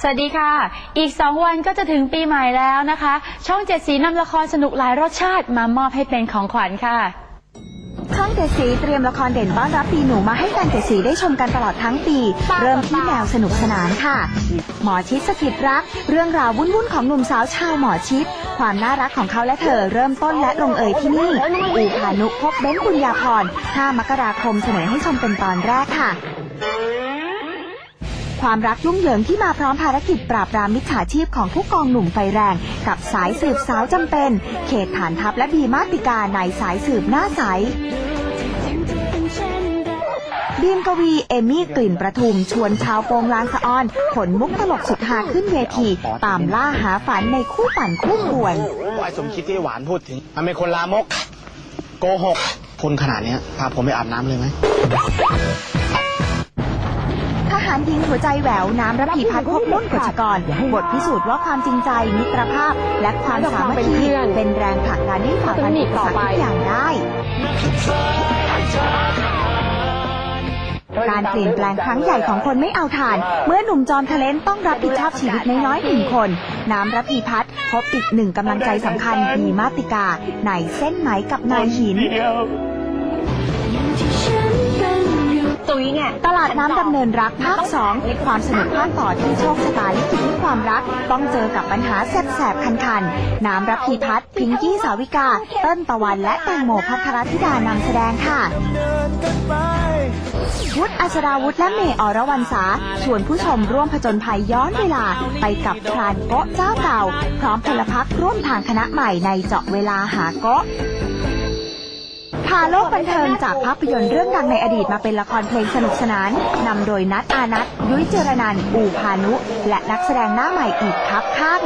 สวัสดีค่ะ อีก 2 วันก็จะถึงปีใหม่แล้วนะคะ ช่องเจ็ดสีนำละครสนุกหลายรสชาติมามอบให้เป็นของขวัญค่ะช่องเจ็ดสีเตรียมละครเด่นต้อนรับปีหนูมาให้แฟนเจ็ดสีได้ชมกันตลอดทั้งปี เริ่มที่แนวสนุกสนานค่ะ หมอชิดสกิดรัก เรื่องราววุ่นๆของหนุ่มสาวชาวหมอชิด ความน่ารักของเขาและเธอเริ่มต้นและลงเอยที่นี่อูพานุพบเบ้นบุญญาพร5มกราคมเสนอให้ชมเป็นตอนแรกค่ะ ความรักยุ่งเหยิงที่มาพร้อมภารกิจปราบปรามมิจฉาชีพของผู้กองหนุ่มไฟแรง กับสายสืบสาวจำเป็น เขตฐานทัพและบีมาติกาในสายสืบหน้าใสบีมกวี เอมี่กลิ่นประทุม ชวนชาวโปงลางสะออน ขนมุกตลกสุดฮาขึ้นเวที ตามล่าหาฝันในคู่ปั่นคู่ควรไอ้สมคิดที่หวานพูดถึง มันเป็นคนลามก โกหกคนขนาดนี้พาผมไปอาบน้ำเลยไหม ทหารหญิงหัวใจแหววน้ำระพีพัฒน์พบนุ่นกฎชกรบทพิสูจน์ว่าความจริงใจมิตรภาพ และความสามัคคีเป็นแรงผลักดันให้ฝ่าฟันอุปสรรคทุกอย่างได้การเปลี่ยนแปลงครั้งใหญ่ของคนไม่เอาทาน เมื่อหนุ่มจอมทะเลนต้องรับผิดชอบชีวิตน้อยๆหนึ่งคน น้ำระพีพัฒน์พบอีกหนึ่งกำลังใจสำคัญมีมาติกาในเส้นไหมกับนายหิน ตลาดน้ำดำเนินรักภาค2ความสนุกภาคต่อที่โชคชะตาลิขิตให้ความรัก ต้องเจอกับปัญหาแสบๆ คันๆ น้ำรับพีพัฒน์พิงกี้สาวิกา เติ้ลตะวันและแตงโมพัทรธิดานำแสดงค่ะวุฒิอัชราวุธและเมย์อรวรรณสาชวนผู้ชมร่วมผจญภัยย้อนเวลา ไปกับพรานโกะเจ้าเก่า พร้อมพลพักร่วมทางคณะใหม่ในเจาะเวลาหาโกะ พาโลกบันเทิงจากภาพยนตร์เรื่องดังในอดีตมาเป็นละครเพลงสนุกสนานนำโดยนัทอานัทยุ้ยเจรนันท์อูพานุ และนักแสดงหน้าใหม่อีกครับข้าง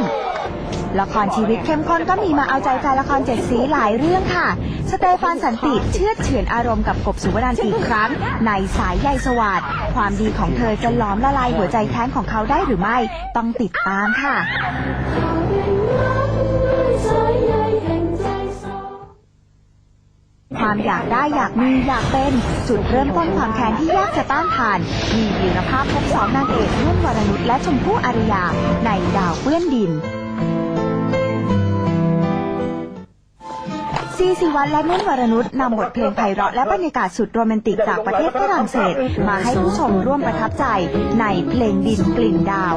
ละครชีวิตเข้มข้นก็มีมาเอาใจแฟนละครเจ็ดสีหลายเรื่องค่ะ สเตฟานสันติเชื่อเฉือนอารมณ์กับกบสุวรรณอีกครั้ง ในสายใยสวัสดความดีของเธอจะหล้อมละลายหัวใจแท้งของเขาได้หรือไม่ต้องติดตามค่ะ ความอยากได้อยากมีอยากเป็น จุดเริ่มต้นความแค้นที่ยากจะต้านทาน มีวีรภาพพบสองนางเอกนุ่นวรนุชและชมพู่อารยา ในดาวเปื้อนดินซีซีวัตและนุ่นวรนุชนำบทเพลงไพเราะและบรรยากาศสุดโรแมนติกจากประเทศฝรั่งเศส มาให้ผู้ชมร่วมประทับใจในเพลงดินกลิ่นดาว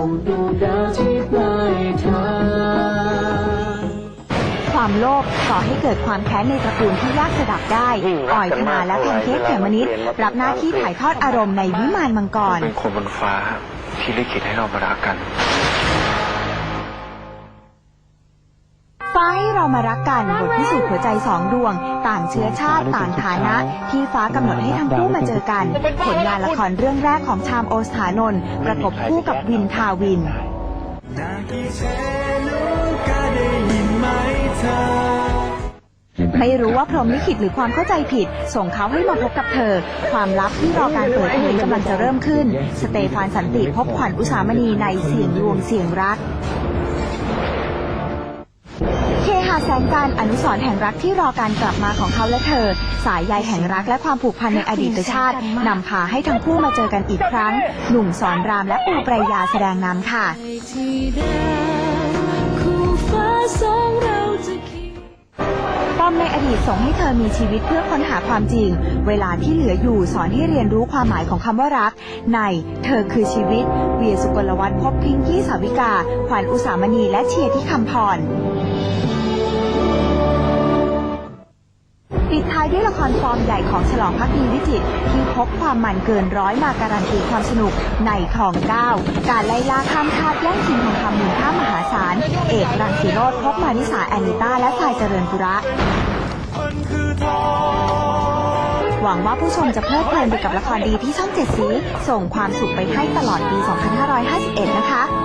ความโลภก่อให้เกิดความแค้นในตระกูลที่ยากจะดับได้อ่อยธนาและแพนเค้กเขมมะนิดรับหน้าที่ถ่ายทอดอารมณ์ในวิมานมังกร เป็นคนบนฟ้าที่ลิขิตให้เรามารักกันฟ้าให้เรามารักกันบทพิสูจน์หัวใจสองดวง ต่างเชื้อชาติต่างฐานะ ที่ฟ้ากำหนดให้ทั้งคู่มาเจอกัน ผลงานละครเรื่องแรกของชามโอสถานนท์ประกบคู่กับวินทาวิน ไม่รู้ว่าพรหมลิขิตหรือความเข้าใจผิด ส่งเขาให้มาพบกับเธอ ความลับที่รอการเปิดเผยกำลังจะเริ่มขึ้น สเตฟานสันติพบขวัญอุสามณีในเสียงลวงเสียงรัก เคหาแสงการอนุสรแห่งรักที่รอการกลับมาของเขาและเธอ สายใยแห่งรักและความผูกพันในอดีตชาตินำพาให้ทั้งคู่มาเจอกันอีกครั้ง หนุ่มสอนรามและปูปรายาแสดงนำค่ะ ส่งให้เธอมีชีวิตเพื่อค้นหาความจริง เวลาที่เหลืออยู่สอนให้เรียนรู้ความหมายของคำว่ารัก ในเธอคือชีวิต เวียสุกลวัฒน์พบพิงกี้สาวิกา ขวัญอุสามณีและเชียร์ที่คำพรปิดท้ายด้วยละครฟอร์มใหญ่ของฉลองพักดีวิจิตรที่พบความมันเกินร้อยมาการันตีความสนุกในทองเก้าการไล่ล่าข้ามชาติแย่งชิงทองคำมูลค่ามหาศาล เอกรังสีโรธพบมานิสาแอนิต้าและทรายเจริญปุระ หวังว่าผู้ชมจะเพลิดเพลินไปกับละครดีที่ช่องเจ็ดสี ส่งความสุขไปให้ตลอดปี 2551 นะคะ